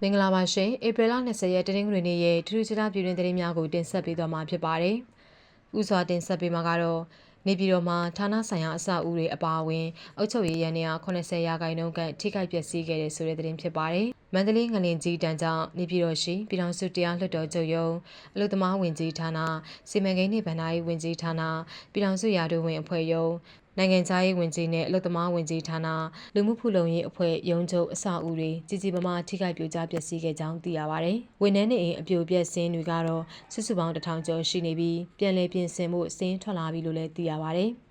မင်္ဂလာပါရှင်ဧပြီလ20ရက်တနင်္ဂနွေနေ့ရဲ့ထူးထူးခြားခြားပြည်တွင်းသတင်းများကိုတင်ဆက်ပေးသွားမှာဖြစ်ပါတယ်။ဥစွာတင်ဆက်ပေးမှာကတော့နေပြည်တော်မှာဌာနဆိုင်ရာအဆောက်အဦတွေအပါအဝင်အုပ်ချုပ်ရေးရန်နေရာ80ရာခိုင်နှုန်းကထိခိုက်ပျက်စီးခဲ့တဲ့ဆိုတဲ့သတင်းဖြစ်ပါတယ်။ မန္တလေးငလင်ကြီးတန်းကြောင့်နေပြည်တော်ရှိပြည်ထောင်စုတရားလွှတ်တော်ချုပ်ရုံးအလုသမားဝင်ကြီးဌာနစီမံကိန်းနှင့်ဗဏ္ဍာရေးဝင်ကြီးဌာနပြည်ထောင်စုရာထူးဝင်အဖွဲ့ရုံးနိုင်ငံခြားရေးဝန်ကြီးနဲ့အလုသမားဝန်ကြီးဌာနလူမှုဖူလုံရေးအဖွဲ့ရုံးချုပ်အဆောက်အဦတွေကြီးကြီးမားမားထိခိုက်ပြိုကျပျက်စီးခဲ့ကြောင်းသိရပါတယ်။ဝန်ထမ်းနေအိမ်အပြိုပြက်စင်းတွေကတော့စုစုပေါင်းတစ်ထောင်ကျော်ရှိနေပြီးပြန်လည်ပြင်ဆင်မှုစင်းထွက်လာပြီလို့လည်းသိရပါတယ်။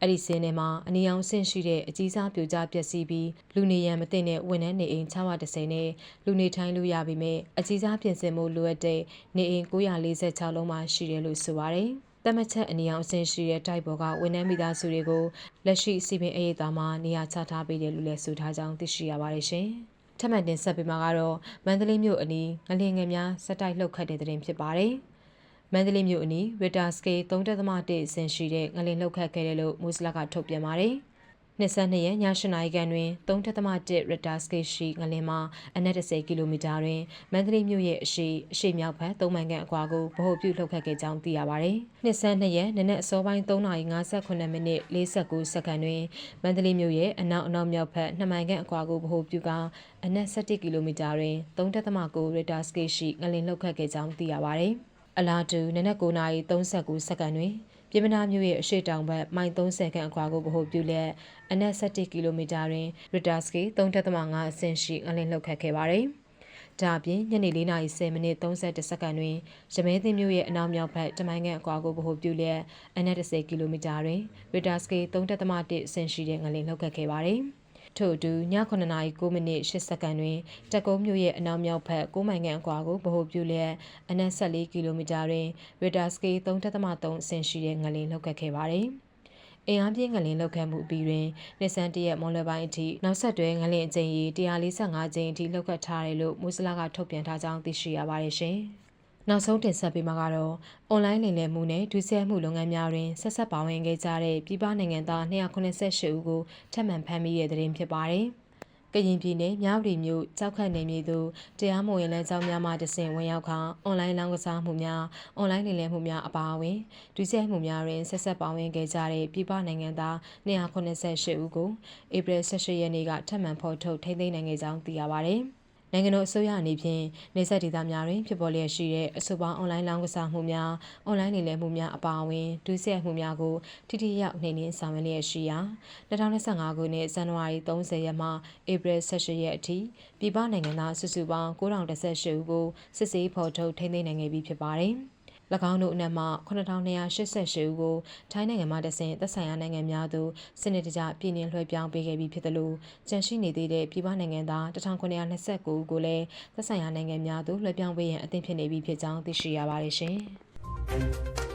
အဲ့ဒီစင်းထဲမှာအနီအောင်ဆင့်ရှိတဲ့အကြီးစားပြိုကျပျက်စီးပြီးလူနေရန်မသိတဲ့ဝန်ထမ်းနေအိမ်630နဲ့လူနေထိုင်လို့ရပြီမဲ့အကြီးစားပြင်ဆင်မှုလိုအပ်တဲ့နေအိမ်946လုံးမှရှိတယ်လို့ဆိုပါတယ်။တမချက်အနီအောင်အဆင့်ရှိတဲ့တိုက်ပေါ်ကဝန်ထမ်းမိသားစုတွေကိုလက်ရှိစီပင်အရေးသားမှာနေရာချထားပေးတယ်လို့လည်းဆိုထားကြောင်းသိရှိရပါတယ်ရှင်။ထပ်မံတင်ဆက်ပေးမှာကတော့မန္တလေးမြို့အနီးငလင်ငယ်များစက်တိုက်လှုပ်ခတ်တဲ့တဲ့တင်ဖြစ်ပါတယ်။ မန္တလေးမြို့အနီးရီတာစကေ3.1အဆင့်ရှိတဲ့ငလင်လှုပ်ခတ်ခဲ့တယ်လို့မူစလကထုတ်ပြန်ပါတယ်။22ရက်ည8နာရီခန့်တွင်3.1 Richter scale ရှိငလင်မှာအနက်10ကီလိုမီတာတွင်မန္တလေးမြို့ရဲ့အရှိအရှိမြောက်ဘက်3မိုင်ခန့်အကွာကိုဗဟိုပြုလှုပ်ခတ်ခဲ့ကြောင်းသိရပါသည်။22ရက်နနက်အစောပိုင်း3:58မိနစ်49စက္ကန့်တွင်မန္တလေးမြို့ရဲ့အနောက်အနောက်မြောက်ဘက်2မိုင်ခန့်အကွာကိုဗဟိုပြုကအနက်17ကီလိုမီတာတွင်3.9 Richter scale ရှိငလင်လှုပ်ခတ်ခဲ့ကြောင်းသိရပါသည်။ အလားတူနနက်9:39စက္ကန့်တွင်ပြည်မနာမြို့ရဲ့အရှိတောင်ဘက်မိုင်30ခန့်အကွာကိုဗဟိုပြုလက်အနက်17ကီလိုမီတာတွင်ရစ်တာစကီ3.5အဆင့်ရှိအလင်းလှုပ်ခတ်ခဲ့ပါတယ်။ဒါအပြင်ညနေ4:10မိနစ်32စက္ကန့်တွင်ရမဲသိမ်းမြို့ရဲ့အနောက်မြောက်ဘက်တမိုင်ခန့်အကွာကိုဗဟိုပြုလျက်အနက်10ကီလိုမီတာတွင်ရစ်တာစကီ3.1အဆင့်ရှိတဲ့ငလင်လှုပ်ခတ်ခဲ့ပါတယ်။ ထို့အတူည9:09မိနစ်8စက္ကန့်တွင်တက်ကုန်းမြို့ရဲ့အနောက်မြောက်ဘက်9မိုင်ခန့်အကွာကိုဗဟိုပြုလျက်အနက်14ကီလိုမီတာတွင်ရီတာစကေ3.3အဆင့်ရှိတဲ့ငလင်လှုပ်ခတ်ခဲ့ပါသည်။အင်အားပြင်းငလင်လောက်ခံမှုပြီးတွင်နှစ်ဆန်းတရက်မွန်လပိုင်းအထိနောက်ဆက်တွဲငလင်အကြိမ်ကြီး145ကြိမ်အထိလောက်ခတ်ထားတယ်လို့မူစလာကထုတ်ပြန်ထားကြောင်းသိရှိရပါတယ်ရှင်။ နောက်ဆုံးတင်ဆက်ပေးမှာကတော့အွန်လိုင်းလိမ်လည်မှုနဲ့ဒုစရိုက်မှုလုပ်ငန်းများတွင်ဆက်ဆက်ပါဝင်ခဲ့ကြတဲ့ပြည်ပနိုင်ငံသား298ဦးကိုထပ်မံဖမ်းမိတဲ့တဲ့ရင်ဖြစ်ပါတယ်။ကရင်ပြည်နယ်မြဝတီမြို့ကြောက်ခတ်နေမြေသို့တရားမဝင်လမ်းကြောင်းများမှတဆင့်ဝင်ရောက်ခါအွန်လိုင်းလောင်းကစားမှုများအွန်လိုင်းလိမ်လည်မှုများအပါအဝင်ဒုစရိုက်မှုများတွင်ဆက်ဆက်ပါဝင်ခဲ့ကြတဲ့ပြည်ပနိုင်ငံသား298ဦးကိုဧပြီ18ရက်နေ့ကထပ်မံဖော်ထုတ်ထိန်းသိမ်းနိုင်ခဲ့ကြောင်းသိရပါတယ်။ နိုင်ငံတော်အစိုးရအနေဖြင့်နေဆက်ဒေသများတွင်ဖြစ်ပေါ်လျက်ရှိတဲ့အဆိုပါအွန်လိုင်းလောင်းကစားမှုများအွန်လိုင်းနေလည်မှုများအပါအဝင်ဒုစရိုက်မှုများကိုထိထိရောက်နှိမ်နင်းဆောင်ရွက်လျက်ရှိရာ2025ခုနှစ်ဇန်နဝါရီ30ရက်မှဧပြီ18ရက်အထိပြည်ပနိုင်ငံသားစုစုပေါင်း9018ဦးကိုစစ်ဆေးဖော်ထုတ်ထိန်းသိမ်းနိုင်ခဲ့ပြီဖြစ်ပါတယ်။၎ င်းတို့အနက်မှ9288ဦးကိုထိုင်းနိုင်ငံမှတဆင့်သက်ဆိုင်ရာနိုင်ငံများသို့စနစ်တကျပြည်နှင်လွှဲပြောင်းပေးခဲ့ပြီးဖြစ်သလိုကြန့်ရှိနေသေးတဲ့ပြည်ပနိုင်ငံသား1929ဦးကိုလည်းသက်ဆိုင်ရာနိုင်ငံများသို့လွှဲပြောင်းပေးရန်အသင့်ဖြစ်နေပြီဖြစ်ကြောင်းသိရှိရပါတယ်ရှင်။